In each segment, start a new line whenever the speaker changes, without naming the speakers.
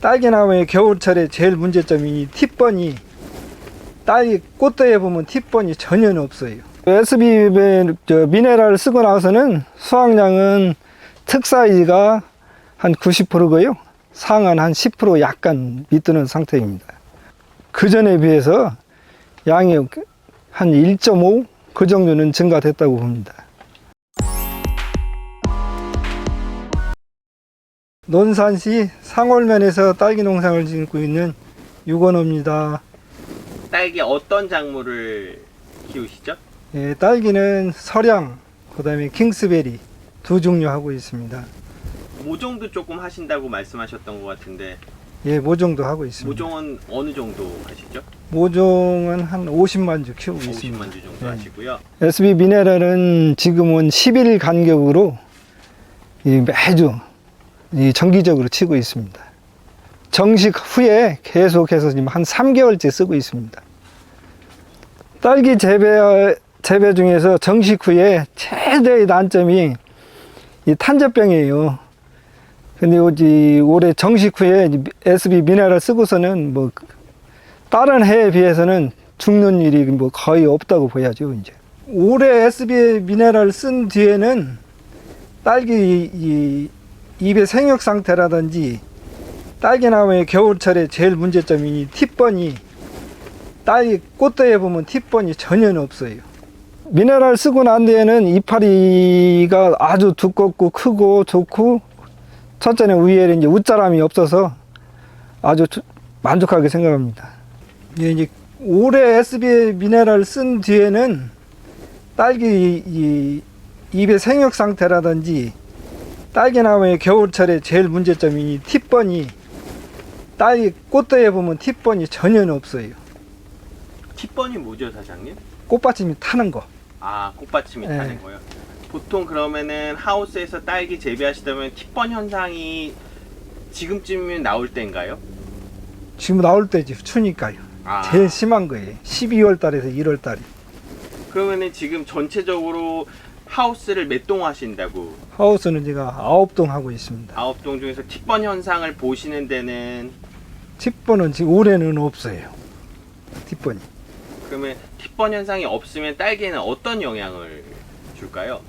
딸기나무의 겨울철에 제일 문제점이 팁번이 딸기 꽃대에 보면 팁번이 전혀 없어요. SB 저 미네랄을 쓰고 나서는 수확량은 특 사이즈가 한 90%고요. 상은 한10% 약간 밑드는 상태입니다. 그 전에 비해서 양이 한 1.5 그 정도는 증가됐다고 봅니다. 논산시 상월면에서 딸기 농장을 짓고 있는 유건호입니다.
딸기 어떤 작물을 키우시죠?
예, 딸기는 설양, 그 다음에 킹스베리 두 종류 하고 있습니다.
모종도 조금 하신다고 말씀하셨던 것 같은데
예, 모종도 하고 있습니다.
모종은 어느 정도 하시죠?
모종은 한 50만 주 키우고 있습니다.
50만 주 정도
네.
하시고요.
SB 미네랄은 지금은 10일 간격으로 이 매주 이 정기적으로 치고 있습니다. 정식 후에 계속해서 지금 한 3개월째 쓰고 있습니다. 딸기 재배, 재배 중에서 정식 후에 최대의 난점이 이 탄저병이에요. 근데 오지 올해 정식 후에 SB 미네랄 쓰고서는 뭐 다른 해에 비해서는 죽는 일이 뭐 거의 없다고 보야죠, 이제. 올해 SB 미네랄 쓴 뒤에는 딸기 이 잎의 생육 상태라든지 딸기나무의 겨울철에 제일 문제점이 팁번이 딸기 꽃대에 보면 팁번이 전혀 없어요. 미네랄 쓰고 난 뒤에는 이파리가 아주 두껍고 크고 좋고 첫째는 위에 이제 웃자람이 없어서 아주 주- 만족하게 생각합니다. 예, 이제 올해 SB 미네랄 쓴 뒤에는 딸기 이 잎의 생육 상태라든지 딸기나무의 겨울철에 제일 문제점이 팁번이 딸기 꽃대에 보면 팁번이 전혀 없어요.
팁번이 뭐죠, 사장님?
꽃받침이 타는 거.
아, 꽃받침이
네.
타는 거요. 보통 그러면은 하우스에서 딸기 재배하시다면 팁번 현상이 지금쯤이면 나올 때인가요?
지금 나올 때지 추니까요.
아,
제일 심한 거예요. 12월 달에서 1월 달이.
그러면은 지금 전체적으로 하우스를 몇 동 하신다고?
하우스는 제가 아홉 동 하고 있습니다.
아홉 동 중에서 팁번 현상을 보시는 데는
팁번은 지금 올해는 없어요. 팁번이.
그러면 팁번 현상이 없으면 딸기에는 어떤 영향을 줄까요?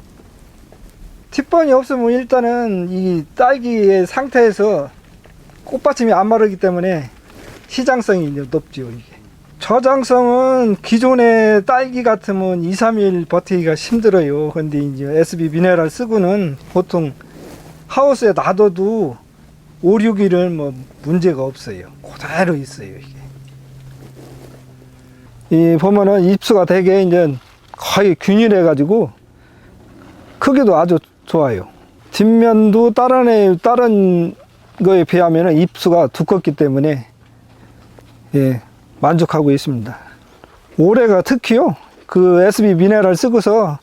팁번이 없으면 일단은 이 딸기의 상태에서 꽃받침이 안 마르기 때문에 시장성이 이제 높죠, 이게. 저장성은 기존의 딸기 같으면 2, 3일 버티기가 힘들어요. 근데 이제 SB 미네랄 쓰고는 보통 하우스에 놔둬도 5, 6일은 뭐 문제가 없어요. 그대로 있어요, 이게. 이 보면은 잎수가 되게 이제 거의 균일해 가지고 크기도 아주 좋아요. 뒷면도 다른 애, 다른 거에 비하면 잎수가 두껍기 때문에 예, 만족하고 있습니다. 올해가 특히요, 그 SB 미네랄 쓰고서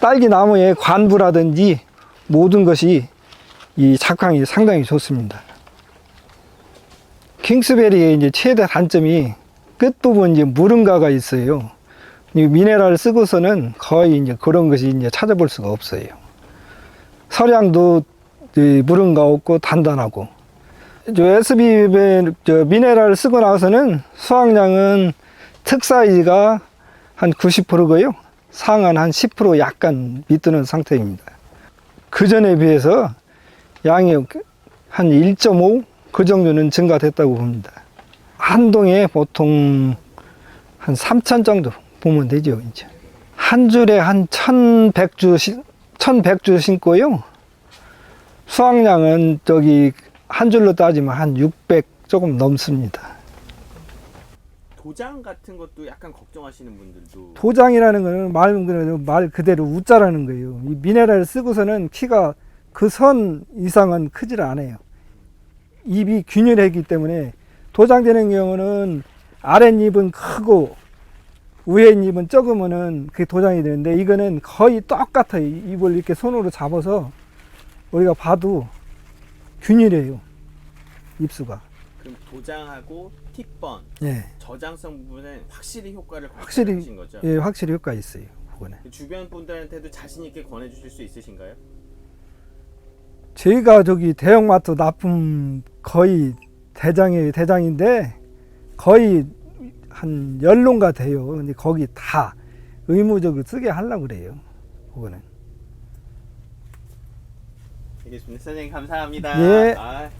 딸기 나무의 관부라든지 모든 것이 이 작황이 상당히 좋습니다. 킹스베리의 이제 최대 단점이 끝부분 이제 무른가가 있어요. 이 미네랄 쓰고서는 거의 이제 그런 것이 이제 찾아볼 수가 없어요. 이 무른가 없고 단단하고. 저 SB 저 미네랄 쓰고 나서는 수확량은 특 사이즈가 한 90%고요. 상은 한10% 약간 밑드는 상태입니다. 그 전에 비해서 양이 한 1.5 그 정도는 증가됐다고 봅니다. 한 동에 보통 한 3천 정도 보면 되죠, 이제. 한 줄에 한 1,100주, 1,100주 심고요. 수확량은 저기 한 줄로 따지면 한 600 조금 넘습니다.
도장 같은 것도 약간 걱정하시는 분들도
도장이라는 거는 말, 그대로- 말 그대로 우자라는 거예요. 이 미네랄을 쓰고서는 키가 그 선 이상은 크질 않아요. 잎이 균일하기 때문에 도장되는 경우는 아랫잎은 크고 위에잎은 적으면은 그게 도장이 되는데 이거는 거의 똑같아요. 잎을 이렇게 손으로 잡아서 우리가 봐도 균일해요. 입수가.
그럼 도장하고 틱번
예.
저장성 부분은 확실히 효과를
확실히
거죠.
예, 확실히 효과 있어요. 그거는.
그 주변 분들한테도 자신 있게 권해 주실 수 있으신가요?
저희가 저기 대형마트 납품 거의 대장이 대장인데 거의 한 열론가 돼요. 근데 거기 다 의무적으로 쓰게 하려고 그래요. 그거는.
알겠습니다. 선생님 감사합니다.
예.
아.